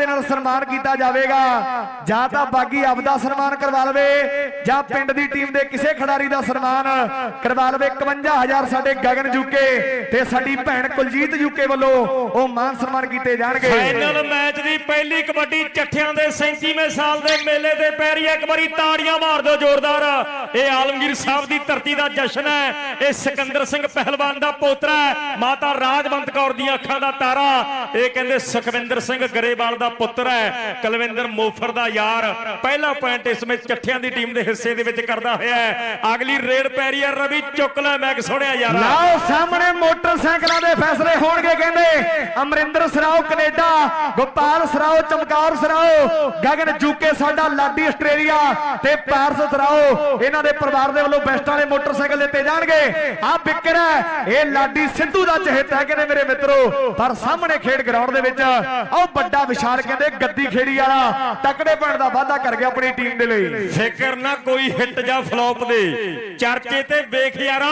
ਦੇ ਨਾਲ ਸਨਮਾਨ ਕੀਤਾ ਜਾਵੇਗਾ। ਜਾਂ ਤਾਂ ਬਾਗੀ ਆਪਦਾ ਸਨਮਾਨ ਕਰਵਾ ਲਵੇ, ਜਾਂ ਪਿੰਡ ਦੀ ਟੀਮ ਦੇ ਕਿਸੇ ਖਿਡਾਰੀ ਦਾ ਸਨਮਾਨ ਕਰਵਾ ਲਵੇ। 51000 ਸਾਡੇ ਗਗਨ ਜੂਕੇ ਤੇ ਸਾਡੀ ਭੈਣ ਕੁਲਜੀਤ ਜੂਕੇ ਵੱਲੋਂ ਉਹ ਮਾਨ ਸਨਮਾਨ ਕੀਤੇ ਜਾਣਗੇ। ਫਾਈਨਲ ਮੈਚ ਦੀ ਪਹਿਲੀ ਕਬੱਡੀ ਚੱਠਿਆਂ ਦੇ 37ਵੇਂ ਸਾਲ ਦੇ ਮੇਲੇ ਦੇ ਪੈਰੀ ਇੱਕ ਵਾਰੀ ਤਾੜੀਆਂ ਮਾਰ ਦਿਓ ਜ਼ੋਰਦਾਰ। ਇਹ ਆਲਮਗੀਰ ਸਾਹਿਬ ਦੀ ਧਰਤੀ ਦਾ ਜਸ਼ਨ ਹੈ। ਇਹ ਸਿਕੰਦਰ ਸਿੰਘ ਪਹਿਲਵਾਨ ਦਾ ਪੋਤਰਾ ਹੈ। ਮਾਤਾ ਰਾਜਵੰਤ ਕੌਰ ਦੀਆਂ ਅੱਖਾਂ ਦਾ ਤਾਰਾ। ਇਹ ਕਹਿੰਦੇ ਸੁਖਵਿੰਦਰ ਸਿੰਘ ਗਰੇਵਾਲ ਦਾ ਪੁੱਤਰ ਹੈ, ਕੁਲਵਿੰਦਰ ਮੋਫਰ ਦਾ ਯਾਰ। ਪਹਿਲਾ ਪੁਆਇੰਟ ਇਸ ਵਿੱਚ ਚੱਠਿਆਂ ਦੀ ਟੀਮ ਦੇ ਹਿੱਸੇ ਦੇ ਵਿੱਚ ਕਰਦਾ ਹੋਇਆ ਹੈ। ਅਗਲੀ ਰੇਡ ਪੈਰੀ ਹੈ, ਰਵੀ ਚੁੱਕ ਲੈ, ਮੈਂ ਕਿ ਯਾਰ। ਲਓ, ਸਾਹਮਣੇ ਮੋਟਰਸਾਈਕਲਾਂ ਦੇ ਫੈਸਲੇ ਹੋਣਗੇ, ਕਹਿੰਦੇ। ਅਮਰਿੰਦਰ ਸਰਾਓ, ਕੈਨੇਡਾ। ਗੋਪਾਲ ਸਰਾਓ, ਚਮਕੌਰ ਸਰਾਓ। ਗਗਨ ਜੂਕੇ, ਸਾਡਾ ਲਾਡੀ ਆਸਟ੍ਰੇਲੀਆ। ਤੇ ਪਾਰਸ ਸਰਾਓ, ਇਹਨਾਂ ਦੇ ਪਰਿਵਾਰ ਦੇ ਵੱਲੋਂ ਬੈਸਟਾਂ ਵਾਲੇ ਮੋਟਰਸਾਈਕਲ ਦਿੱਤੇ ਜਾਣਗੇ। ਆ ਬਿੱਕਰ ਹੈ, ਇਹ ਲਾਡੀ ਸਿੱਧੂ ਦਾ ਚਹੇਤਾ ਹੈ ਕਹਿੰਦੇ ਮੇਰੇ ਮਿੱਤਰੋ। ਪਰ ਸਾਹਮਣੇ ਖੇਡ ਗਰਾਊਂਡ ਦੇ ਵਿੱਚ ਆਓ ਵੱਡਾ ਵਿਸ਼ਾਲ ਕਹਿੰਦੇ ਗੱਦੀ ਖੇੜੀ ਵਾਲਾ ਤਕੜੇ ਪੈਣ ਦਾ ਵਾਅਦਾ ਕਰ ਗਿਆ ਆਪਣੀ ਟੀਮ ਦੇ ਲਈ। ਫਿਕਰ ਨਾ ਕੋਈ ਹਿੱਟ ਜਾਂ ਫਲॉप ਦੇ। ਚਰਚੇ ਤੇ ਵੇਖ ਯਾਰਾ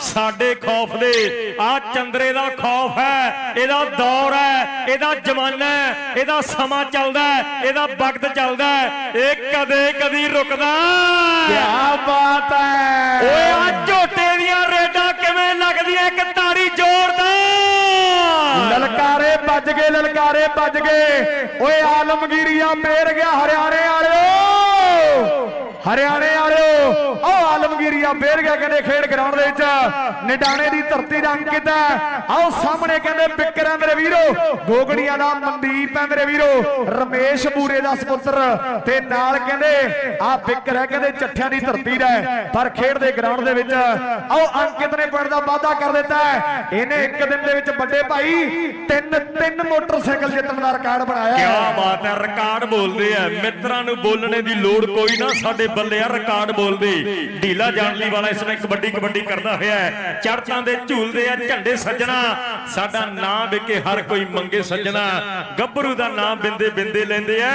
ਸਾਡੇ ਖੌਫ ਦੇ। ਆ ਚੰਦਰੇ ਦਾ ਖੌਫ ਹੈ ਇਹਦਾ ਦੌਰ ਹੈ ਇਹਦਾ ਜ਼ਮਾਨਾ ਹੈ ਇਹਦਾ ਸਮਾਂ ਚੱਲਦਾ ਹੈ ਇਹਦਾ ਵਕਤ ਚੱਲਦਾ ਹੈ ਇਹ ਕਦੇ ਕਦੀ ਰੁਕਦਾ ਕੀ ਬਾਤ ਹੈ। ਓਏ ਆ ਝੋਟੇ ਦੀਆਂ ਰੇਡਾਂ ਕਿਵੇਂ ਲੱਗਦੀਆਂ? ਇੱਕ ਭੱਜ ਗਏ ਲਲਕਾਰੇ ਭੱਜ ਗਏ। ਓਏ ਆਲਮਗੀਰੀਆ ਮੇਰ ਗਿਆ ਹਰਿਆਣੇ ਵਾਲਿਓ। ਹਰਿਆਣੇ ਵਾਲਿਓ ਓ ਆਲਮਗੀਰੀਆ ਪੇਰ ਕਹਿੰਦੇ ਖੇਡ ਗਰਾਊਂਡ ਦੇ ਵਿੱਚ। ਨਿਡਾਣੇ ਦੀ ਧਰਤੀ ਦਾ ਅੰਕਿਤ ਹੈ। ਆਓ ਸਾਹਮਣੇ ਕਹਿੰਦੇ ਬਿੱਕਰ ਮੇਰੇ ਵੀਰੋ। ਗੋਗੜੀਆਂ ਦਾ ਮਨਦੀਪ ਹੈ ਮੇਰੇ ਵੀਰੋ। ਰਮੇਸ਼ ਬੂਰੇ ਦਾ ਸਪੁੱਤਰ। ਤੇ ਨਾਲ ਕਹਿੰਦੇ ਆ ਬਿੱਕਰ ਹੈ ਕਹਿੰਦੇ ਚੱਠਿਆਂ ਦੀ ਧਰਤੀ ਦਾ ਪਰ ਖੇਡ ਦੇ ਗਰਾਊਂਡ ਦੇ ਵਿੱਚ ਆਓ ਅੰਕਿਤ ਨੇ ਪਿੰਡ ਦਾ ਵਾਅਦਾ ਕਰ ਦਿੱਤਾ ਇਹਨੇ ਇੱਕ ਦਿਨ ਦੇ ਵਿੱਚ ਵੱਡੇ ਭਾਈ ਤਿੰਨ ਤਿੰਨ ਮੋਟਰਸਾਈਕਲ ਜਿੱਤਣ ਦਾ ਰਿਕਾਰਡ ਬਣਾਇਆ ਕਿਆ ਬਾਤ ਹੈ, ਰਿਕਾਰਡ ਬੋਲਦੇ ਆ। ਮਿੱਤਰਾਂ ਨੂੰ ਬੋਲਣੇ ਦੀ ਲੋੜ ਕੋਈ ਨਾ, ਸਾਡੇ ਬੱਲੇ ਆ ਰਿਕਾਰਡ ਬੋਲਦੇ। ਢੀਲਾ ਜਾਣਲੀ ਵਾਲਾ ਇਸ ਵਿੱਚ ਕਬੱਡੀ ਕਬੱਡੀ ਕਰਦਾ ਹੋਇਆ ਹੈ। ਚੜਤਾਂ ਦੇ ਝੂਲਦੇ ਆ ਝੰਡੇ ਸੱਜਣਾ। ਸਾਡਾ ਨਾਂ ਵਿਕੇ ਹਰ ਕੋਈ ਮੰਗੇ ਸੱਜਣਾ। ਗੱਭਰੂ ਦਾ ਨਾਮ ਬਿੰਦੇ ਬਿੰਦੇ ਲੈਂਦੇ ਆ।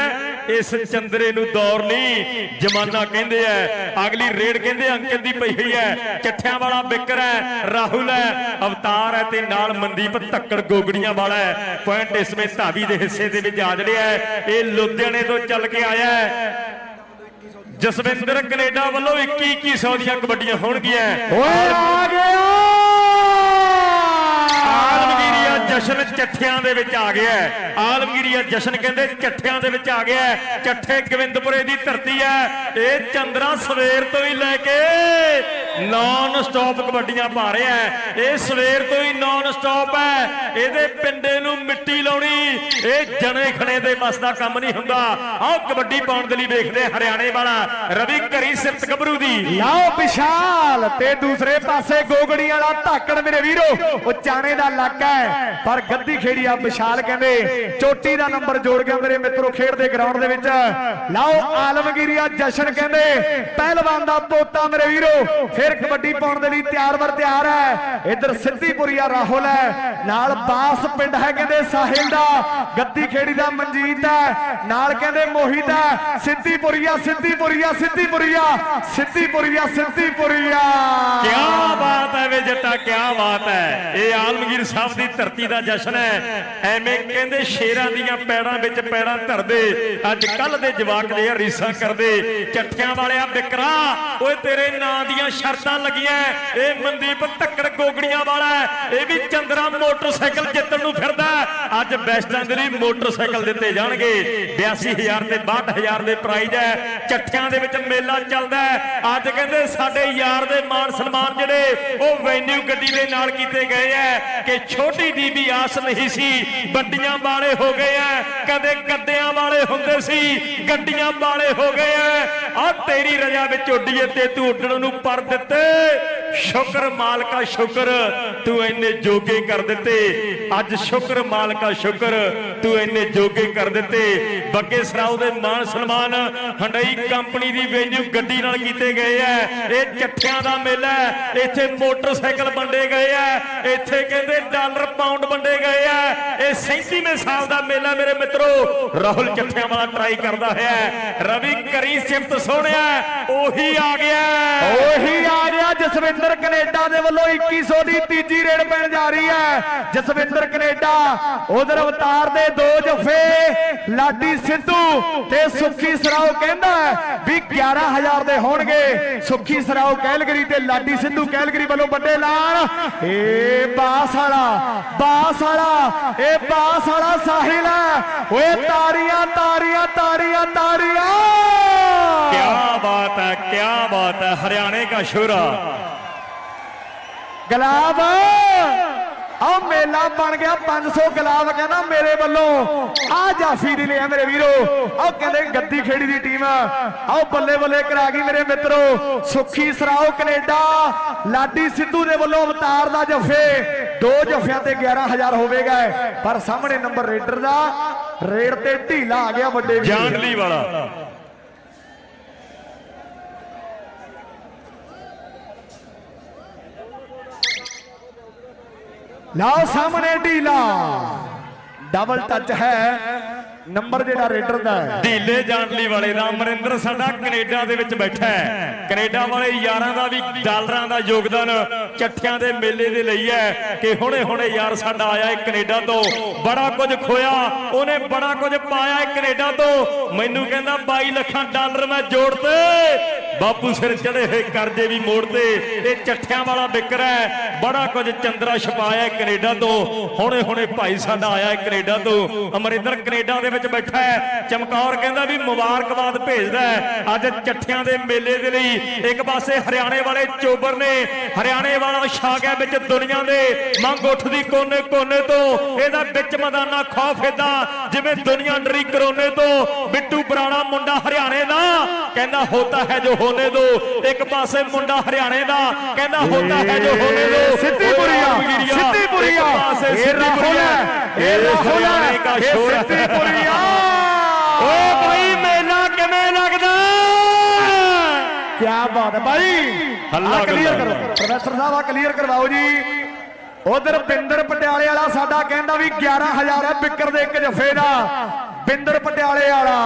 ਇਸ ਚੰਦਰੇ ਨੂੰ ਦੌਰ ਨਹੀਂ, ਜਮਾਨਾ ਕਹਿੰਦੇ ਆ। ਅਗਲੀ ਰੇਡ ਕਹਿੰਦੇ ਅੰਕਿਤ ਦੀ ਪਈ ਹੋਈ ਹੈ। ਚੱਠਿਆਂ ਵਾਲਾ ਬਿਕਰ ਹੈ, ਰਾਹੁਲ ਹੈ, ਅਵਤਾਰ ਹੈ ਤੇ ਨਾਲ ਮਨਦੀਪ ਧੱਕੜ ਗੋਗੜੀਆਂ ਵਾਲਾ ਹੈ। ਪੁਆਇੰਟ ਇਸ ਵਿੱਚ ਧਾਵੀ ਦੇ ਹਿੱਸੇ ਦੇ ਵਿੱਚ ਆ ਜੜਿਆ ਇਹ ਲੁਧਿਆਣੇ ਤੋਂ ਚੱਲ ਕੇ ਆਇਆ ਹੈ। ਜਸਵਿੰਦਰ ਕੈਨੇਡਾ ਵੱਲੋਂ 21 2100 ਦੀਆਂ ਕਬੱਡੀਆਂ ਹੋਣਗੀਆਂ। ਓਏ ਆ ਗਿਆ ਆਲਮਗੀਰੀਆ ਜਸ਼ਨ ਚੱਠਿਆਂ ਦੇ ਵਿੱਚ ਆ ਗਿਆ ਆਲਮਗੀਰੀਆ ਜਸ਼ਨ ਕਹਿੰਦੇ ਚੱਠਿਆਂ ਦੇ ਵਿੱਚ ਆ ਗਿਆ ਚੱਠੇ ਗੋਬਿੰਦਪੁਰੇ ਦੀ ਧਰਤੀ ਹੈ। ਇਹ ਚੰਦਰਾ ਸਵੇਰ ਤੋਂ ਹੀ ਲੈ ਕੇ ਨਾਨ ਸਟਾਪ ਕਬੱਡੀਆਂ ਪਾ ਰਿਹਾ ਇਹ ਸਵੇਰ ਤੋਂ ਹੀ ਨਾਨ ਸਟਾਪ ਹੈ। ਇਹਦੇ ਪਿੰਡੇ ਨੂੰ ਮਿੱਟੀ ਲਾਉਣੀ। ਇਹ ਜਣੇ ਖਣੇ ਦੇ ਮਸ ਦਾ ਕੰਮ ਨਹੀਂ ਹੁੰਦਾ। ਆਹ ਕਬੱਡੀ ਪਾਉਣ ਦੇ ਲਈ ਵੇਖਦੇ ਹਰਿਆਣੇ ਵਾਲਾ ਰਵੀ ਘਰੀ ਸਿਰਤ ਗੱਭਰੂ ਦੀ। ਲਓ ਵਿਸ਼ਾਲ ਤੇ ਦੂਸਰੇ ਪਾਸੇ ਗੋਗੜੀਆਂ ਵਾਲਾ ਧਾਕੜ ਮੇਰੇ ਵੀਰੋ। ਉਹ ਚਾਣੇ ਦਾ ਇਲਾਕਾ ਹੈ। ਪਰ ਗੱਦੀ ਖੇੜੀ ਆ ਵਿਸ਼ਾਲ ਕਹਿੰਦੇ, ਚੋਟੀ ਦਾ ਨੰਬਰ ਜੋੜ ਗਿਆ ਮੇਰੇ ਮਿੱਤਰੋ ਖੇਡ ਦੇ ਗਰਾਊਂਡ ਦੇ ਵਿੱਚ। ਲਓ ਆਲਮਗੀਰੀਆ ਜਸ਼ਨ ਕਹਿੰਦੇ, ਪਹਿਲਵਾਨ ਦਾ ਪੋਤਾ ਮੇਰੇ ਵੀਰੋ, ਫਿਰ ਕਬੱਡੀ ਪਾਉਣ ਦੇ ਲਈ ਤਿਆਰ ਵਰ ਤਿਆਰ ਹੈ। ਇੱਧਰ ਸਿੱਧੀਪੁਰੀਆ ਰਾਹੁਲ ਹੈ, ਨਾਲ ਬਾਸ ਪਿੰਡ ਹੈ ਕਹਿੰਦੇ ਸਾਹਿਲ ਦਾ, ਗੱਦੀ ਖੇੜੀ ਦਾ ਮਨਜੀਤ ਹੈ, ਨਾਲ ਕਹਿੰਦੇ ਮੋਹਿਤ ਹੈ। ਸਿੱਧੀਪੁਰੀਆ ਸਿੱਧੀਪੁਰੀਆ ਸਿੱਧੀਪੁਰੀਆ ਸਿੱਧੀਪੁਰੀਆ ਸਿੱਧੀਪੁਰੀਆ ਕਿਆ ਬਾਤ ਹੈ ਵੇ ਜੱਟਾ, ਕਿਆ ਬਾਤ ਹੈ। ਇਹ ਆਲਮਗੀਰ ਸਾਹਿਬ ਦੀ ਧਰਤੀ ਦਾ ਜਸ਼ਨ ਹੈ। ਐਵੇਂ ਕਹਿੰਦੇ ਸ਼ੇਰਾਂ ਦੀਆਂ ਪੈੜਾਂ ਵਿੱਚ ਪੈੜਾਂ ਧਰਦੇ। ਅੱਜ ਕੱਲ ਦੇ ਜਵਾਕ ਦੇ ਰੀਸਾਂ ਕਰਦੇ। ਚੱਠਿਆਂ ਵਾਲਿਆ ਬਿਕਰਾ, ਓਏ ਤੇਰੇ ਨਾਂ ਦੀਆਂ ਸ਼ਰਤਾਂ ਲੱਗੀਆਂ ਇਹ ਮਨਦੀਪ ਧੱਕੜ ਗੋਗੜੀਆਂ ਵਾਲਾ ਇਹ ਵੀ ਚੰਦਰਾ ਮੋਟਰਸਾਈਕਲ ਜਿੱਤਣ ਨੂੰ ਫਿਰਦਾ ਅੱਜ ਬੈਸਟਾਂ ਦੇ ਲਈ ਮੋਟਰਸਾਈਕਲ ਦਿੱਤੇ ਜਾਣਗੇ। 82000 ਤੇ 62000 ਦੇ ਪ੍ਰਾਈਜ਼ ਹੈ ਚੱਠਿਆਂ ਦੇ ਵਿੱਚ ਮੇਲਾ ਚੱਲਦਾ ਅੱਜ ਕਹਿੰਦੇ ਸਾਡੇ ਯਾਰ ਦੇ ਮਾਨ ਸਨਮਾਨ ਜਿਹੜੇ ਉਹ ਵੈਨਿਊ ਗੱਡੀ ਦੇ ਨਾਲ ਕੀਤੇ ਗਏ ਐ। ਕਿ ਛੋਟੀ ਦੀ ਵੀ ਆਸ ਨਹੀਂ ਸੀ। ਵੱਡੀਆਂ ਵਾਲੇ ਹੋ ਗਏ ਐ। ਕਦੇ ਗੱਡਿਆਂ ਵਾਲੇ ਹੁੰਦੇ ਸੀ। ਗੱਡੀਆਂ ਵਾਲੇ ਹੋ ਗਏ ਐ। ਆ ਤੇਰੀ ਰਜਾ ਵਿੱਚ ਉੱਡੀਏ ਤੇ ਤੂੰ ਉੱਡਣ ਨੂੰ ਪਰ ਦਿੱਤੇ। ਸ਼ੁਕਰ ਮਾਲਕਾ ਸ਼ੁਕਰ, ਤੂੰ ਇੰਨੇ ਜੋਗੇ ਕਰ ਦਿੱਤੇ। ਅੱਜ ਸ਼ੁਕਰ ਮਾਲਕਾ ਸ਼ੁਕਰ, ਤੂੰ ਇੰਨੇ ਜੋਗੇ ਕਰ ਦਿੱਤੇ। ਬੱਗੇ ਸਰਾਉ ਦੇ ਮਾਨ ਸਨਮਾਨ ਹੰਡਈ ਕੰਪਨੀ ਦੀ ਵੈਨਿਊ ਗੱਡੀ ਨਾਲ ਕੀਤੇ ਗਏ ਐ। ਇਹ ਚੱਠਿਆਂ ਦਾ ਮੇਲਾ ਇੱਥੇ ਮੋਟਰਸਾਈਕਲ ਵੰਡੇ ਗਏ ਐ। ਇੱਥੇ ਕਹਿੰਦੇ ਡਾਲਰ ਪਾਉਂਡ ਵੰਡੇ ਗਏ ਐ। ਇਹ 37ਵੇਂ ਸਾਲ ਦਾ ਮੇਲਾ ਮੇਰੇ ਮਿੱਤਰੋ। ਰਾਹੁਲ ਚੱਠਿਆਂ ਵਾਲਾ ਟਰਾਈ ਕਰਦਾ ਹੈ ਰਵੀ ਕਰੀ ਸਿਫਤ ਸੋਹਣਿਆ। ਉਹੀ ਆ ਗਿਆ। ਉਹੀ ਆ ਗਿਆ ਜਸਵਿੰਦਰ ਕੈਨੇਡਾ ਦੇ ਵੱਲੋਂ 2100 ਦੀ ਤੀਜੀ ਰੇਡ ਪੈਣ ਜਾ ਰਹੀ ਹੈ। ਜਸਵਿੰਦਰ ਕੈਨੇਡਾ ਉਧਰ ਅਵਤਾਰ ਦੇ ਦੋ ਜਫੇ, ਲਾਡੀ ਸਿੱਧੂ ਤੇ ਸੁੱਖੀ ਸਰਾਓ ਕਹਿੰਦਾ ਵੀ 11000 ਦੇ ਹੋਣਗੇ। ਸੁੱਖੀ ਸਰਾਓ ਕੈਲਗਰੀ ਤੇ ਲਾਡੀ ਸਿੱਧੂ ਕੈਲਗਰੀ ਵੱਲੋਂ ਵੱਡੇ ਐਲਾਨ ਏ ਬਾਸ ਵਾਲਾ ਬਾਸ ਵਾਲਾ ਇਹ ਬਾਸ ਵਾਲਾ ਸਾਹਿਲ ਹੈ। ਓਏ ਤਾਰੀਆਂ ਤਾਰੀਆਂ ਤਾਰੀਆਂ ਤਾਰੀਆਂ है क्या बात है हरियाणे का शोरा ਗੁਲਾਬ ਆ ਮੇਲਾ ਬਣ ਗਿਆ 500 ਗੁਲਾਬ ਕਹਿੰਦਾ ਮੇਰੇ ਵੱਲੋਂ ਆ ਜਾਫੀ ਦੇ ਲਿਆ ਮੇਰੇ ਵੀਰੋ ਆ ਕਹਿੰਦੇ ਗੱਦੀ ਖੇੜੀ ਦੀ ਟੀਮ ਆਓ ਬੱਲੇ ਬੱਲੇ ਕਰਾ ਗਈ ਮੇਰੇ ਮਿੱਤਰੋ ਸੁੱਖੀ ਸਰਾਓ ਕੈਨੇਡਾ ਲਾਡੀ ਸਿੱਧੂ ਦੇ ਵੱਲੋਂ ਅਵਤਾਰ ਦਾ ਜਫੇ ਦੋ ਜਫਿਆਂ ਤੇ 11000 ਹੋਵੇਗਾ ਪਰ ਸਾਹਮਣੇ ਨੰਬਰ ਰੇਡਰ ਦਾ ਰੇਡ ਤੇ ਢੀਲਾ ਆ ਗਿਆ ਵੱਡੇ ਵੀਰ जांडली वाला ਲਓ ਸਾਹਮਣੇ ਢੀਲਾ। ਡਬਲ ਟੱਚ ਹੈ। ਨੰਬਰ ਜਿਹੜਾ ਰੇਡਰ ਦਾ ਹੈ। ਢੀਲੇ ਜਾਣਲੀ ਵਾਲੇ ਦਾ ਅਮਰਿੰਦਰ ਸਾਡਾ ਕੈਨੇਡਾ ਦੇ ਵਿੱਚ ਬੈਠਾ ਹੈ। ਕੈਨੇਡਾ ਵਾਲੇ ਯਾਰਾਂ ਦਾ ਵੀ ਡਾਲਰਾਂ ਦਾ ਯੋਗਦਾਨ ਚੱਠਿਆਂ ਦੇ ਮੇਲੇ ਦੇ ਲਈ ਹੈ ਕਿ ਹੁਣੇ ਹੁਣੇ ਯਾਰ ਸਾਡਾ ਆਇਆ ਹੈ ਕੈਨੇਡਾ ਤੋਂ। ਬੜਾ ਕੁਝ ਖੋਇਆ। ਉਹਨੇ ਬੜਾ ਕੁਝ ਪਾਇਆ ਹੈ ਕੈਨੇਡਾ ਤੋਂ। ਮੈਨੂੰ ਕਹਿੰਦਾ 22 ਲੱਖਾਂ ਡਾਲਰ ਮੈਂ ਜੋੜਤੇ। ਬਾਪੂ ਸਿਰ ਚੜੇ ਹੋਏ ਕਰਜ਼ੇ ਵੀ ਮੋੜਦੇ ਇਹ ਚੱਠਿਆਂ ਵਾਲਾ ਵਿਕਰ ਹੈ। ਬੜਾ ਕੁਝ ਚੰਦਰਾ ਛਪਾਇਆ ਹੈ ਕੈਨੇਡਾ ਤੋਂ। ਹੁਣੇ ਹੁਣੇ ਭਾਈ ਸਾਡਾ ਆਇਆ ਕੈਨੇਡਾ ਤੋਂ। ਅਮਰਿੰਦਰ ਕੈਨੇਡਾ ਦੇ ਵਿੱਚ ਬੈਠਾ ਹੈ। ਚਮਕੌਰ ਕਹਿੰਦਾ ਵੀ ਮੁਬਾਰਕਬਾਦ ਭੇਜਦਾ ਅੱਜ ਚੱਠਿਆਂ ਦੇ ਮੇਲੇ ਦੇ ਲਈ ਇੱਕ ਪਾਸੇ ਹਰਿਆਣੇ ਵਾਲੇ ਚੋਬਰ ਨੇ, ਹਰਿਆਣੇ ਵਾਲਾ ਸ਼ਾਗਿਆ ਵਿੱਚ ਦੁਨੀਆ ਦੇ ਮੰਗ ਉੱਠਦੀ ਕੋਨੇ ਕੋਨੇ ਤੋਂ। ਇਹਦਾ ਵਿੱਚ ਮਦਾਨਾ ਖੌਫ ਏਦਾਂ, ਜਿਵੇਂ ਦੁਨੀਆ ਡਰੀ ਕਰੋਨੇ ਤੋਂ। ਬਿੱਟੂ ਪੁਰਾਣਾ ਮੁੰਡਾ ਹਰਿਆਣੇ ਦਾ, ਕਹਿੰਦਾ ਹੋਤਾ ਹੈ ਜੋ ਹੋਣੇ ਦੋ। ਇੱਕ ਪਾਸੇ ਮੁੰਡਾ ਹਰਿਆਣੇ ਦਾ ਕਹਿੰਦਾ ਹੋਤਾ ਹੈ ਜੋ ਹੋਣੇ ਦੋ। ਸਿੱਧੀ ਪੁਰੀਆ ਸਿੱਧੀ ਪੁਰੀਆ ਇਹ ਰਾਹੁਲ ਹੈ ਇਹ ਰਾਹੁਲ ਹੈ ਇਹ ਸਿੱਧੀ ਪੁਰੀਆ ਓਏ ਭਾਈ ਮੇਲਾ ਕਿਵੇਂ ਲੱਗਦਾ? ਕੀ ਬਾਤ ਹੈ ਭਾਈ। ਹੱਲਾ ਕਲੀਅਰ। ਕਰੋ। ਪ੍ਰੋਫੈਸਰ ਸਾਹਿਬ ਆ ਕਲੀਅਰ ਕਰਵਾਓ ਜੀ। ਉਧਰ ਬਿੰਦਰ ਪਟਿਆਲੇ ਵਾਲਾ ਸਾਡਾ ਕਹਿੰਦਾ ਵੀ 11000 ਹੈ ਬਿੱਕਰ ਦੇ ਇੱਕ ਜਫੇ ਦਾ। ਬਿੰਦਰ ਪਟਿਆਲੇ ਵਾਲਾ।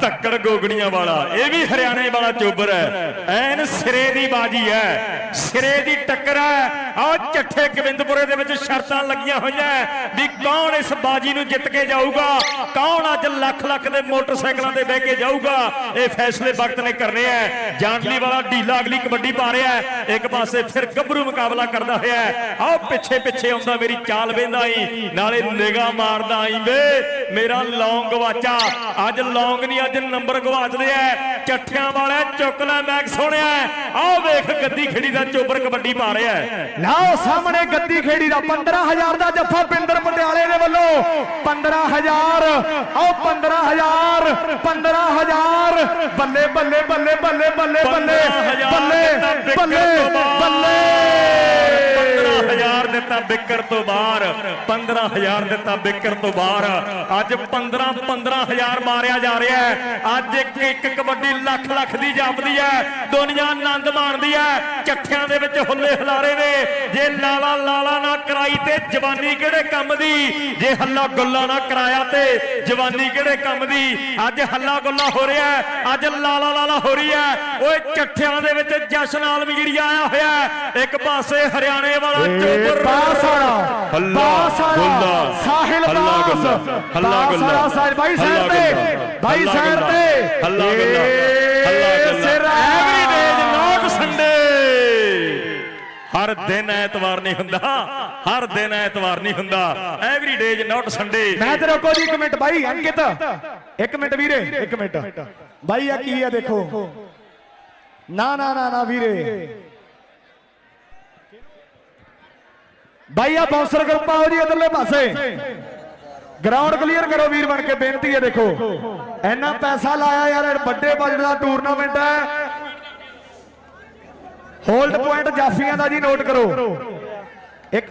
ਧੱਕੜ ਗੋਗੜੀਆਂ ਵਾਲਾ। ਇਹ ਵੀ ਹਰਿਆਣੇ ਵਾਲਾ ਚੋਬਰ ਹੈ। ਐਨ ਸਿਰੇ ਦੀ ਬਾਜੀ ਹੈ। ਸਿਰੇ ਦੀ ਟੱਕਰ ਹੈ। ਆਹ ਚੱਠੇ ਗੋਬਿੰਦਪੁਰੇ ਦੇ ਵਿੱਚ ਸ਼ਰਤਾਂ ਲੱਗੀਆਂ ਹੋਈਆਂ ਵੀ ਕੌਣ ਇਸ ਬਾਜੀ ਨੂੰ ਜਿੱਤ ਕੇ ਜਾਊਗਾ? ਕੌਣ ਅੱਜ ਲੱਖ ਲੱਖ ਦੇ ਮੋਟਰਸਾਈਕਲਾਂ ਤੇ ਬਹਿ ਕੇ ਜਾਊਗਾ? ਇਹ ਫੈਸਲੇ ਵਕਤ ਨੇ ਕਰਨੇ ਹੈ। ਜਾਨਲੀ ਵਾਲਾ ਢੀਲਾ ਅਗਲੀ ਕਬੱਡੀ ਪਾ ਰਿਹਾ ਹੈ। ਇੱਕ ਪਾਸੇ ਫਿਰ ਗੱਭਰੂ ਮੁਕਾਬਲਾ ਕਰਦਾ ਹੋਇਆ ਹੈ। ਪਿੱਛੇ ਪਿੱਛੇ ਆਉਂਦਾ ਮੇਰੀ ਚਾਲ ਵੇਂਦਾ ਆਈ ਨਾਲੇ ਨਿਗਾਹ ਮਾਰਦਾ ਆਈ ਵੇ। ਮੇਰਾ ਲੌਂਗ ਗਵਾਚਾ। ਅੱਜ ਲੌਂਗ ਨਹੀਂ ਅੱਜ ਨੰਬਰ ਗਵਾਚਦੇ ਐ ਚੱਠਿਆਂ ਵਾਲਾ ਚੁੱਕ ਲੈ ਮੈਕ ਸੋਹਣਿਆ। ਆਹ ਵੇਖ ਗੱਦੀ ਖੜੀ ਦਾ ਚੋਬਰ ਕਬੱਡੀ ਪਾ ਰਿਹਾ ਲਓ ਸਾਹਮਣੇ ਗੱਦੀ ਖੇੜੀ ਦਾ 15000 ਦਾ ਜੱਫਾ ਬਿੰਦਰ ਪਟਿਆਲੇ ਦੇ ਵੱਲੋਂ। 15000 ਆਓ 15000 15000 ਬੱਲੇ ਬੱਲੇ ਬੱਲੇ ਬੱਲੇ ਬੱਲੇ ਬੱਲੇ 15,000 ਬੱਲੇ ਬੱਲੇ ਬੱਲੇ। 15000 ਦਿੱਤਾ ਬਿੱਕਰ ਤੋਂ ਬਾਹਰ 15000 ਦਿੱਤਾ ਬਿੱਕਰ ਤੋਂ ਬਾਹਰ। ਅੱਜ 15 15000 ਮਾਰਿਆ ਜਾ ਰਿਹਾ ਹੈ। ਅੱਜ ਇੱਕ ਇੱਕ ਕਬੱਡੀ ਲੱਖ ਲੱਖ ਦੀ ਜਾਪਦੀ ਹੈ। ਦੁਨੀਆ ਆਨੰਦ ਮਾਣਦੀ ਹੈ। ਚੱਠਿਆਂ ਦੇ ਵਿੱਚ ਹੁੱਲੇ ਹਲਾਰੇ ਨੇ। ਜੇ ਲਾਲਾ ਲਾਲਾ ਨਾ ਕਰਾਈ ਤੇ ਜਵਾਨੀ ਕਿਹੜੇ ਕੰਮ ਦੀ? ਜੇ ਹੱਲਾ ਗੁੱਲਾ ਨਾ ਕਰਾਇਆ ਤੇ ਜਵਾਨੀ ਕਿਹੜੇ ਕੰਮ ਦੀ? ਅੱਜ ਹੱਲਾ ਗੁੱਲਾ ਹੋ ਰਿਹਾ ਹੈ। ਅੱਜ ਲਾਲਾ ਲਾਲਾ ਹੋ ਰਹੀ ਹੈ। ਓਏ ਚੱਠਿਆਂ ਦੇ ਵਿੱਚ ਜਸ਼ਨ ਆਲਮਗੀਰੀ ਆਇਆ ਹੋਇਆ ਇੱਕ ਪਾਸੇ ਹਰਿਆਣੇ ਵਾਲਾ ਚੋਬਰ ਹਰ ਦਿਨ ਐਤਵਾਰ ਨਹੀਂ ਹੁੰਦਾ ਹਰ ਦਿਨ ਐਤਵਾਰ ਨਹੀਂ ਹੁੰਦਾ ਐਵਰੀ ਡੇਜ ਨਾਟ ਸੰਡੇ। ਮੈਂ ਤੇ ਰੋਕੋ ਜੀ ਇੱਕ ਮਿੰਟ ਬਾਈ ਅੰਕਿਤ। ਇੱਕ ਮਿੰਟ ਵੀਰੇ ਇੱਕ ਮਿੰਟ। ਬਾਈ ਆ ਕੀ ਆ ਦੇਖੋ? ਨਾ ਨਾ ਨਾ ਨਾ ਵੀਰੇ। ਬਾਈ ਆ ਬਾਉਂਸਰ ਗਰੁੱਪ ਆਓ ਜੀ ਇਧਰਲੇ ਪਾਸੇ। ਗਰਾਊਂਡ ਕਲੀਅਰ ਕਰੋ ਵੀਰ ਬਣ ਕੇ, ਬੇਨਤੀ ਹੈ ਦੇਖੋ। ਇੰਨਾ ਪੈਸਾ ਲਾਇਆ ਯਾਰ ਵੱਡੇ ਬਜਟ ਦਾ ਟੂਰਨਾਮੈਂਟ ਹੈ। ਹੋਲਡ ਪੁਆਇੰਟ ਜਾਫੀਆਂ ਦਾ ਜੀ ਨੋਟ ਕਰੋ। ਇੱਕ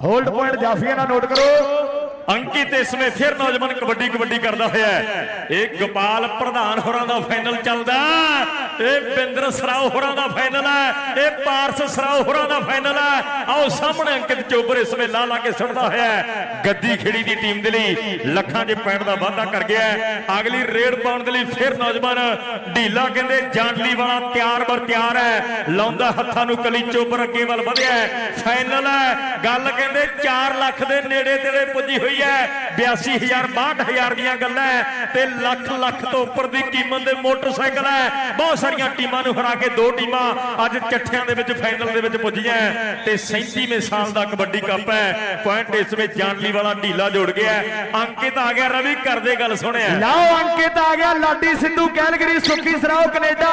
ਹੋਲਡ ਪੁਆਇੰਟ ਜਾਫੀਆ ਨਾਲ ਨੋਟ ਕਰੋ। ਅੰਕਿਤ ਇਸ ਸਮੇਂ ਫਿਰ ਨੌਜਵਾਨ ਕਬੱਡੀ ਕਬੱਡੀ ਕਰਦਾ ਹੋਇਆ ਇਹ ਗੋਪਾਲ ਪ੍ਰਧਾਨ ਹੋਰਾਂ ਦਾ ਫਾਈਨਲ ਚੱਲਦਾ ਇਹ ਬਿੰਦਰ ਸਰਾਓ ਹੋਰਾਂ ਦਾ ਫਾਈਨਲ ਹੈ। ਇਹ ਪਾਰਸ ਸਰਾਓ ਹੋਰਾਂ ਦਾ ਫਾਈਨਲ ਹੈ। ਆਓ ਸਾਹਮਣੇ ਅੰਕਿਤ ਚੋਬਰ ਇਸ ਸਮੇਂ ਲਾ ਲਾ ਕੇ ਸੁੱਟਦਾ ਹੋਇਆ ਗੱਦੀ ਖੇੜੀ ਦੀ ਟੀਮ ਦੇ ਲਈ ਲੱਖਾਂ ਦੇ ਪੁਆਇੰਟ ਦਾ ਵਾਅਦਾ ਕਰ ਗਿਆ ਅਗਲੀ ਰੇਡ ਪਾਉਣ ਦੇ ਲਈ ਫਿਰ ਨੌਜਵਾਨ ਢੀਲਾ ਕਹਿੰਦੇ ਜਾਨਲੀ ਵਾਲਾ ਤਿਆਰ ਬਰ ਤਿਆਰ ਹੈ। ਲਾਉਂਦਾ ਹੱਥਾਂ ਨੂੰ ਕਲੀ ਚੋਬਰ ਅੱਗੇ ਵੱਲ ਵਧਿਆ ਫਾਈਨਲ ਹੈ। ਗੱਲ ਕਹਿੰਦੇ 4 ਲੱਖ ਦੇ ਨੇੜੇ ਤੇੜੇ ਪੁੱਜੀ ਹੋਈ ਹੈ। 82000 62000 ਦੀਆਂ ਗੱਲਾਂ ਤੇ ਲੱਖ ਲੱਖ ਤੋਂ ਉੱਪਰ ਦੀ ਕੀਮਤ ਦੇ ਮੋਟਰਸਾਈਕਲ ਹੈ। ਬਹੁਤ ਸਾਰੀਆਂ ਟੀਮਾਂ ਨੂੰ ਹਰਾ ਕੇ ਦੋ ਟੀਮਾਂ ਅੱਜ ਚੱਠਿਆਂ ਦੇ ਵਿੱਚ, ਫਾਈਨਲ ਦੇ ਵਿੱਚ ਪੁੱਜੀਆਂ ਤੇ 37ਵੇਂ ਸਾਲ ਦਾ ਕਬੱਡੀ ਕੱਪ ਹੈ। ਪੁਆਇੰਟ ਇਸ ਵਿੱਚ ਜਾਨਲੀ ਵਾਲਾ ਢੀਲਾ ਜੋੜ ਗਿਆ ਅੰਕਿਤ ਆ ਗਿਆ, ਰਵੀ ਕਰਦੇ ਗੱਲ ਸੁਣਿਆ ਲਓ ਅੰਕਿਤ ਆ ਗਿਆ, ਲਾਡੀ ਸਿੱਧੂ ਕੈਲਗਰੀ ਸੁੱਕੀ ਸਰਾਓ ਕੈਨੇਡਾ।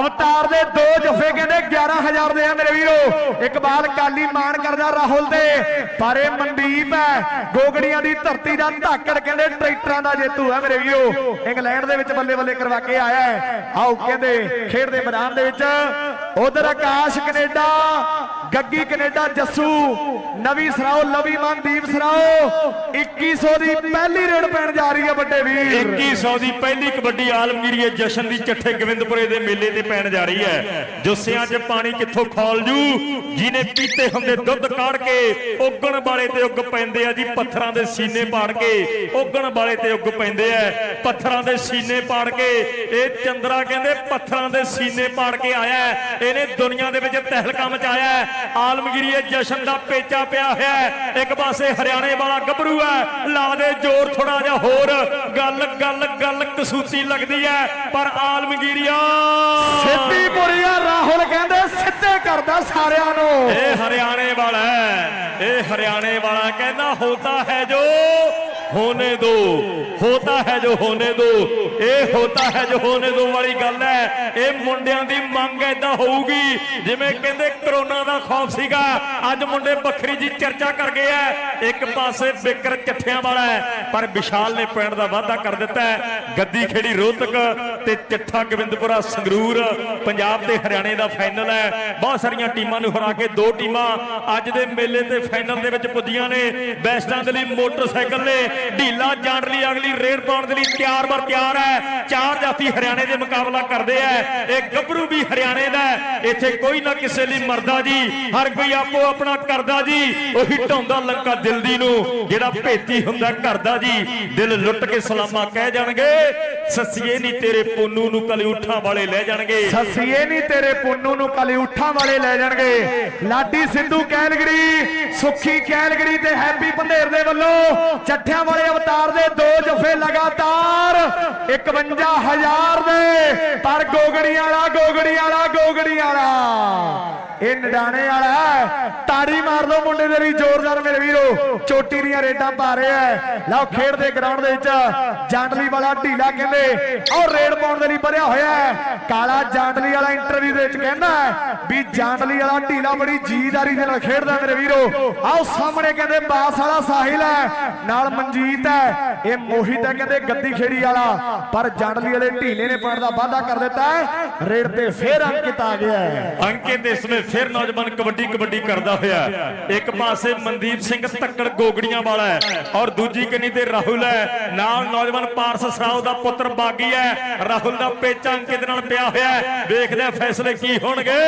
ਅਵਤਾਰ ਦੇ ਦੋ ਜਫੇ ਕਹਿੰਦੇ 11000 ਦੇ ਆ ਮੇਰੇ ਵੀਰੋ। ਇਕਬਾਲ ਕਾਲੀ ਮਾਨ ਕਰਦਾ ਰਾਹੁਲ ਦੇ ਪਰ ਇਹ ਮਨਦੀਪ ਹੈ। ਗੋਗੜੀਆਂ ਦੀ ਧਰਤੀ ਦਾ ਧਾਕੜ ਕਹਿੰਦੇ ਟਰੈਕਟਰਾਂ ਦਾ ਜੇਤੂ ਹੈ ਮੇਰੇ ਵੀਰੋ। ਇੰਗਲੈਂਡ ਦੇ ਵਿੱਚ ਬੱਲੇ ਬੱਲੇ ਕਰਵਾ ਕੇ ਆਇਆ ਹੈ। ਆਓ ਕਹਿੰਦੇ ਖੇਡ ਦੇ ਮੈਦਾਨ ਦੇ ਵਿੱਚ। ਉਧਰ ਆਕਾਸ਼ ਕੈਨੇਡਾ, ਗੱਗੀ ਕੈਨੇਡਾ, ਜੱਸੂ, ਨਵੀ ਸਰਾਓ, ਲਵੀ ਮਨਦੀਪ ਸਰਾਓ 2100 ਦੀ ਪਹਿਲੀ ਰੇਡ ਪੈਣ ਜਾ ਰਹੀ ਹੈ ਵੱਡੇ ਵੀਰ। 2100 ਦੀ ਪਹਿਲੀ ਕਬੱਡੀ ਆਲਮਗੀਰੀਏ ਜਸ਼ਨ ਦੀ ਚੱਠੇ ਗੋਬਿੰਦਪੁਰੇ ਦੇ ਮੇਲੇ ਤੇ ਪੈਣ ਜਾ ਰਹੀ ਹੈ। ਜੁੱਸਿਆਂ 'ਚ ਪਾਣੀ ਕਿੱਥੋਂ ਖੋਲ ਜੂ? ਜਿਹਨੇ ਪੀਤੇ ਹੁੰਦੇ ਦੁੱਧ ਕਾੜ ਕੇ, ਉੱਗਣ ਵਾਲੇ ਤੇ ਉੱਗ ਪੈਂਦੇ ਆ ਜੀ, ਪੱਥਰਾਂ ਦੇ ਸੀਨੇ ਪਾੜ ਕੇ। ਉੱਗਣ ਵਾਲੇ ਤੇ ਉੱਗ ਪੈਂਦੇ ਆ, ਪੱਥਰਾਂ ਦੇ ਸੀਨੇ ਪਾੜ ਕੇ। ਇਹ ਚੰਦਰਾ ਕਹਿੰਦੇ ਪੱਥਰਾਂ ਦੇ ਸੀਨੇ ਪਾੜ ਕੇ ਆਇਆ ਇਹਨੇ ਦੁਨੀਆ ਦੇ ਵਿੱਚ ਤਹਿਲਕਾ ਮਚਾਇਆ ਹੈ। ਆਲਮਗੀਰੀਏ ਜਸ਼ਨ ਦਾ ਪੇਚਾ ਪਿਆ ਹੋਇਆ ਹੈ। ਇੱਕ ਪਾਸੇ ਹਰਿਆਣੇ ਵਾਲਾ ਗੱਭਰੂ ਹੈ। ਲਾ ਦੇ ਜ਼ੋਰ ਥੋੜਾ ਜਿਹਾ ਹੋਰ। ਗੱਲ ਗੱਲ ਗੱਲ ਕਸੂਤੀ ਲੱਗਦੀ ਹੈ। ਪਰ ਆਲਮਗੀਰੀਆ ਸਿੱਧੀ ਪੁਰੀਆ ਰਾਹੁਲ ਕਹਿੰਦੇ ਸਿੱਧੇ ਕਰਦਾ ਸਾਰਿਆਂ ਨੂੰ। ਇਹ ਹਰਿਆਣੇ ਵਾਲਾ ਇਹ ਹਰਿਆਣੇ ਵਾਲਾ ਕਹਿੰਦਾ ਹੋਤਾ ਹੈ ਜੋ ਹੋਣੇ ਦੋ। ਹੋਤਾ ਹੈ ਜੋ ਹੋਣੇ ਦੋ। ਇਹ ਹੋਤਾ ਹੈ ਜੋ ਹੋਣੇ ਦੋ ਵਾਲੀ ਗੱਲ ਹੈ। ਇਹ ਮੁੰਡਿਆਂ ਦੀ ਮੰਗ ਐਦਾਂ ਹੋਊਗੀ, ਜਿਵੇਂ ਕਹਿੰਦੇ ਕਰੋਨਾ ਦਾ ਖੌਫ ਸੀਗਾ। ਅੱਜ ਮੁੰਡੇ ਵੱਖਰੀ ਜੀ ਚਰਚਾ ਕਰ ਗਏ ਆ। ਇੱਕ ਪਾਸੇ ਬਿਕਰ ਚੱਠਿਆਂ ਵਾਲਾ ਹੈ, ਪਰ ਵਿਸ਼ਾਲ ਨੇ ਪੁਆਇੰਟ ਦਾ ਵਾਅਦਾ ਕਰ ਦਿੱਤਾ ਹੈ। ਗੱਦੀ ਖੇੜੀ ਰੋਹਤਕ ਤੇ ਚੱਠਾ ਗੋਬਿੰਦਪੁਰਾ ਸੰਗਰੂਰ, ਪੰਜਾਬ ਤੇ ਹਰਿਆਣੇ ਦਾ ਫਾਈਨਲ ਹੈ। ਬਹੁਤ ਸਾਰੀਆਂ ਟੀਮਾਂ ਨੂੰ ਹਰਾ ਕੇ ਦੋ ਟੀਮਾਂ ਅੱਜ ਦੇ ਮੇਲੇ ਤੇ ਫਾਈਨਲ ਦੇ ਵਿੱਚ ਪੁੱਜੀਆਂ ਨੇ। ਬੈਸਟਾਂ ਦੇ ਲਈ ਮੋਟਰਸਾਈਕਲ ਨੇ। ਢੀਲਾ ਜਾਣ ਲਈ ਅਗਲੀ ਰੇਡ ਪਾਉਣ ਦੇ ਲਈ ਤਿਆਰ ਬਰ ਤਿਆਰ ਹੈ। ਚਾਰ ਜਾਤੀ ਹਰਿਆਣੇ ਦੇ ਮੁਕਾਬਲਾ ਕਰਦੇ ਆ ਇਹ ਗੱਭਰੂ ਵੀ ਹਰਿਆਣੇ ਦਾ ਇੱਥੇ ਕੋਈ ਨਾ ਕਿਸੇ ਲਈ ਮਰਦਾ ਜੀ। ਹਰ ਕੋਈ ਆਪੋ ਆਪਣਾ ਕਰਦਾ ਜੀ। ਉਹੀ ਢਾਉਂਦਾ ਲੰਕਾ ਦਿਲ ਦੀ ਨੂੰ, ਜਿਹੜਾ ਭੇਤੀ ਹੁੰਦਾ ਘਰ ਜੀ। ਦਿਲ ਲੁੱਟ ਕੇ ਸਲਾਮਾ ਕਹਿ ਜਾਣਗੇ। ਸੱਸੀਏ ਨਹੀਂ ਤੇਰੇ ਪੁੰਨੂ ਨੂੰ ਕਲਿਊਠਾਂ ਵਾਲੇ ਲੈ ਜਾਣਗੇ। ਸੱਸੀਏ ਨਹੀਂ ਤੇਰੇ ਪੁੰਨੂ ਨੂੰ ਕਲਿਊਠਾਂ ਵਾਲੇ ਲੈ ਜਾਣਗੇ। ਲਾਡੀ ਸਿੰਧੂ ਕੈਲਗਰੀ, ਸੁੱਖੀ ਕੈਲਗਰੀ ਤੇ ਹੈਪੀ ਪੰਧੇਰ ਦੇ ਵੱਲੋਂ ਚੱਠਿਆਂ ਵਾਲੇ ਅਵਤਾਰ ਦੇ ਦੋ ਜਫੇ ਲਗਾਤਾਰ 51000 ਦੇ, ਪਰ ਗੋਗੜੀ ਵਾਲਾ ਗੋਗੜੀ ਵਾਲਾ ਗੋਗੜੀ ਵਾਲਾ। ਇਹ ਨਡਾਣੇ ਵਾਲਾ ਹੈ। ਤਾੜੀ ਮਾਰ ਲਓ ਮੁੰਡੇ ਦੇ ਲਈ, ਜ਼ੋਰਦਾਰ ਮੇਰੇ ਵੀਰੋ। ਚੋਟੀ ਦੀਆਂ ਰੇਡਾਂ ਪਾ ਰਿਹਾ ਲਓ, ਖੇਡ ਦੇ ਗਰਾਊਂਡ ਦੇ ਵਿੱਚ ਜਾਂਡਲੀ ਵਾਲਾ ਢੀਲਾ ਕਹਿੰਦੇ ਔਰ ਰੇਡ ਪਾਉਣ ਦੇ ਲਈ ਭਰਿਆ ਹੋਇਆ ਕਾਲਾ ਜਾਂਡਲੀ ਵਾਲਾ ਇੰਟਰਵਿਊ ਦੇ ਵਿੱਚ ਕਹਿੰਦਾ ਵੀ ਜਾਂਡਲੀ ਵਾਲਾ ਢੀਲਾ ਬੜੀ ਜੀਦਾਰੀ ਦੇ ਨਾਲ ਖੇਡਦਾ ਮੇਰੇ ਵੀਰੋ। ਆਓ, ਸਾਹਮਣੇ ਕਹਿੰਦੇ, ਬਾਸ ਵਾਲਾ ਸਾਹਿਲ ਹੈ। ਨਾਲ ਮਨਜੀਤ ਹੈ। ਇਹ ਮੋਹਿਤ ਹੈ ਕਹਿੰਦੇ, ਗੱਦੀ ਖੇੜੀ ਵਾਲਾ। ਪਰ ਜਾਂਡਲੀ ਵਾਲੇ ਢੀਲੇ ਨੇ ਪਾਉਣ ਦਾ ਵਾਅਦਾ ਕਰ ਦਿੱਤਾ ਹੈ। ਰੇਡ ਤੇ ਫੇਰ ਅੰਕਿਤ ਆ ਗਿਆ ਹੈ। ਅੰਕਿਤ ਇਸ ਸਮੇਂ ਫਿਰ ਨੌਜਵਾਨ ਕਬੱਡੀ ਕਬੱਡੀ ਕਰਦਾ ਹੋਇਆ ਇੱਕ ਪਾਸੇ ਮਨਦੀਪ ਸਿੰਘ ਤੱਕੜ ਗੋਗੜੀਆਂ ਵਾਲਾ ਹੈ ਔਰ ਦੂਜੀ ਕੰਨੀ ਤੇ ਰਾਹੁਲ ਹੈ। ਨਾਲ ਨੌਜਵਾਨ ਪਾਰਸ ਸਰਾਓ ਦਾ ਪੁੱਤਰ ਬਾਗੀ ਹੈ। ਰਾਹੁਲ ਦਾ ਪੇਚਾ ਅੰਕਿਤ ਨਾਲ ਪਿਆ ਹੋਇਆ ਹੈ। ਵੇਖਦੇ ਫੈਸਲੇ ਕੀ ਹੋਣਗੇ।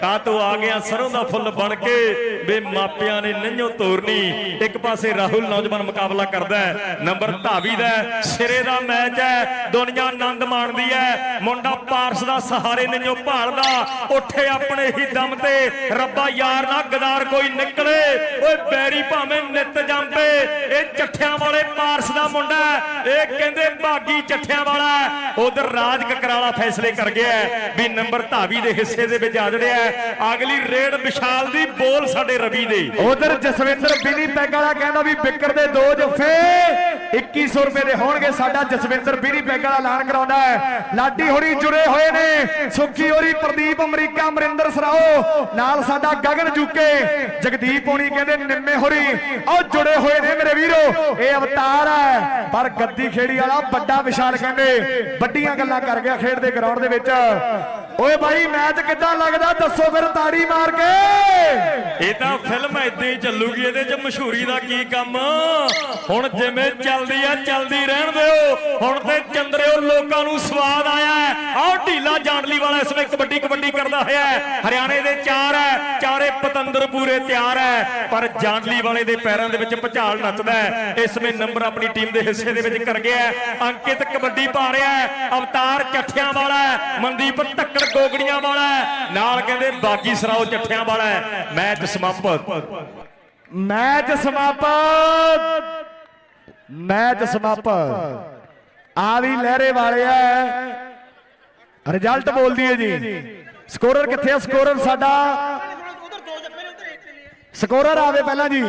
ਕਾਤੋਂ ਆ ਗਿਆ, ਸਰੋਂ ਦਾ ਫੁੱਲ ਬਣ ਕੇ। ਬੇ ਮਾਪਿਆਂ ਨੇ ਨੰਨੋ ਤੋਰਨੀ। ਇੱਕ ਪਾਸੇ ਰਾਹੁਲ ਨੌਜਵਾਨ ਮੁਕਾਬਲਾ ਕਰਦਾ ਹੈ। ਨੰਬਰ ਧਾਵੀ ਦਾ ਸਿਰੇ ਦਾ ਮੈਚ ਹੈ। ਦੁਨੀਆ ਆਨੰਦ ਮਾਣਦੀ ਹੈ। ਮੁੰਡਾ ਪਾਰਸ ਦਾ ਸਹਾਰੇ ਨੰਨੋ ਭਾਲਦਾ। ਉੱਠੇ ਆਪਣੇ ਹੀ ਦਮ ਤੇ। ਰੱਬਾ ਯਾਰ ਨਾ ਗਦਾਰ ਕੋਈ ਨਿਕਲੇ। ਓਏ ਬੈਰੀ ਭਾਵੇਂ ਨਿੱਤ ਜੰਪੇ। ਇਹ ਚੱਠਿਆਂ ਵਾਲੇ ਪਾਰਸ ਦਾ ਮੁੰਡਾ ਇਹ ਕਹਿੰਦੇ ਭਾਗੀ ਚੱਠਿਆਂ ਵਾਲਾ ਉਧਰ ਰਾਜ ਕਕਰਾਲਾ ਫੈਸਲੇ ਕਰ ਗਿਆ ਵੀ ਨੰਬਰ ਧਾਵੀ ਦੇ ਹਿੱਸੇ ਦੇ ਵਿੱਚ ਆ ਜੜਿਆ ਹੈ। ਅਗਲੀ ਰੇਡ ਵਿਸ਼ਾਲ ਦੀ ਬੋਲ ਸਾਡੇ ਰਵੀ ਦੇ। ਉਧਰ ਜਸਵਿੰਦਰ ਬਿਨੀ ਪੈਗ ਵਾਲਾ ਕਹਿੰਦਾ ਵੀ ਬਿੱਕਰ ਦੇ ਦੋ ਜਫੇ 2100 ਰੁਪਏ ਦੇ ਹੋਣਗੇ, ਸਾਡਾ ਜਸਵਿੰਦਰ ਬਿਨੀ ਪੈਗ ਵਾਲਾ ਐਲਾਨ ਕਰਾਉਂਦਾ ਹੈ। ਲਾਡੀ ਹੋਰੀ ਜੁੜੇ ਹੋਏ ਨੇ। ਸੁੱਖੀ ਹੋਰੀ, ਪ੍ਰਦੀਪ ਅਮਰੀਕਾ, ਅਮਰਿੰਦਰ ਸਰਾਓ, ਨਾਲ ਸਾਡਾ ਗਗਨ ਜੂਕੇ, ਜਗਦੀਪ ਹੋਣੀ ਕਹਿੰਦੇ ਨਿੰਮੇ ਹੋਰੀ ਉਹ ਜੁੜੇ ਹੋਏ ਨੇ ਮੇਰੇ ਵੀਰੋ, ਇਹ ਅਵਤਾਰ ਹੈ। ਪਰ ਗੱਦੀ ਖੇੜੀ ਵਾਲਾ ਵੱਡਾ ਵਿਸ਼ਾਲ ਕਹਿੰਦੇ, ਵੱਡੀਆਂ ਗੱਲਾਂ ਕਰ ਗਿਆ ਖੇਡ ਦੇ ਗਰਾਊਂਡ ਦੇ ਵਿੱਚ। ਓਏ ਬਾਈ, ਮੈਚ ਕਿੱਦਾਂ ਲੱਗਦਾ? ਦੱਸੋ ਫਿਰ ਤਾੜੀ ਮਾਰ ਕੇ। ਇਹ ਤਾਂ ਫਿਲਮ ਏਦਾਂ ਹੀ ਚੱਲੂਗੀ, ਇਹਦੇ 'ਚ ਮਸ਼ਹੂਰੀ ਦਾ ਕੀ ਕੰਮ? ਹੁਣ ਜਿਵੇਂ ਚੱਲਦੀ ਆ, ਚੱਲਦੀ ਰਹਿਣ ਦਿਓ। ਹੁਣ ਤੇ ਚੰਦਰਿਓ, ਲੋਕਾਂ ਨੂੰ ਸਵਾਦ ਆਇਆ ਆਹ ਢੀਲਾ ਜਾਂਡਲੀ ਵਾਲਾ ਇਸ ਵੇਲੇ ਕਬੱਡੀ ਕਬੱਡੀ ਕਰਦਾ ਹੋਇਆ ਹਰਿਆਣੇ ਦੇ ਚਾਰ ਹੈ, ਚਾਰੇ ਪਤੰਦਰ ਪੂਰੇ ਤਿਆਰ ਹੈ। ਪਰ ਜਾਂਡਲੀ ਵਾਲੇ ਦੇ ਪੈਰਾਂ ਦੇ ਵਿੱਚ ਭੁਚਾਲ ਨੱਚਦਾ ਹੈ। ਇਸ ਵੇ ਨੰਬਰ ਆਪਣੀ ਟੀਮ ਦੇ ਹਿੱਸੇ ਦੇ ਵਿੱਚ ਕਰ ਗਿਆ ਅੰਕਿਤ ਕਬੱਡੀ ਪਾ ਰਿਹਾ ਹੈ। ਅਵਤਾਰ ਚੱਠਿਆਂ ਵਾਲਾ ਮਨਦੀਪ ਧੱਕੜ ਗੋਗੜੀਆਂ ਵਾਲਾ ਨਾਲ ਕਹਿੰਦੇ ਬਾਗੀ ਸਰਾਓ ਚੱਠਿਆਂ ਵਾਲਾ ਮੈਚ ਸਮਾਪਤ। ਮੈਚ ਸਮਾਪਤ। ਮੈਚ ਸਮਾਪਤ। ਆ ਵੀ ਲਹਿਰੇ ਵਾਲੇ ਆ। ਰਿਜ਼ਲਟ ਬੋਲਦੀ ਹੈ ਜੀ। ਸਕੋਰਰ ਕਿੱਥੇ ਆ? ਸਕੋਰਰ ਸਾਡਾ ਸਕੋਰਰ ਆਵੇ ਪਹਿਲਾਂ ਜੀ।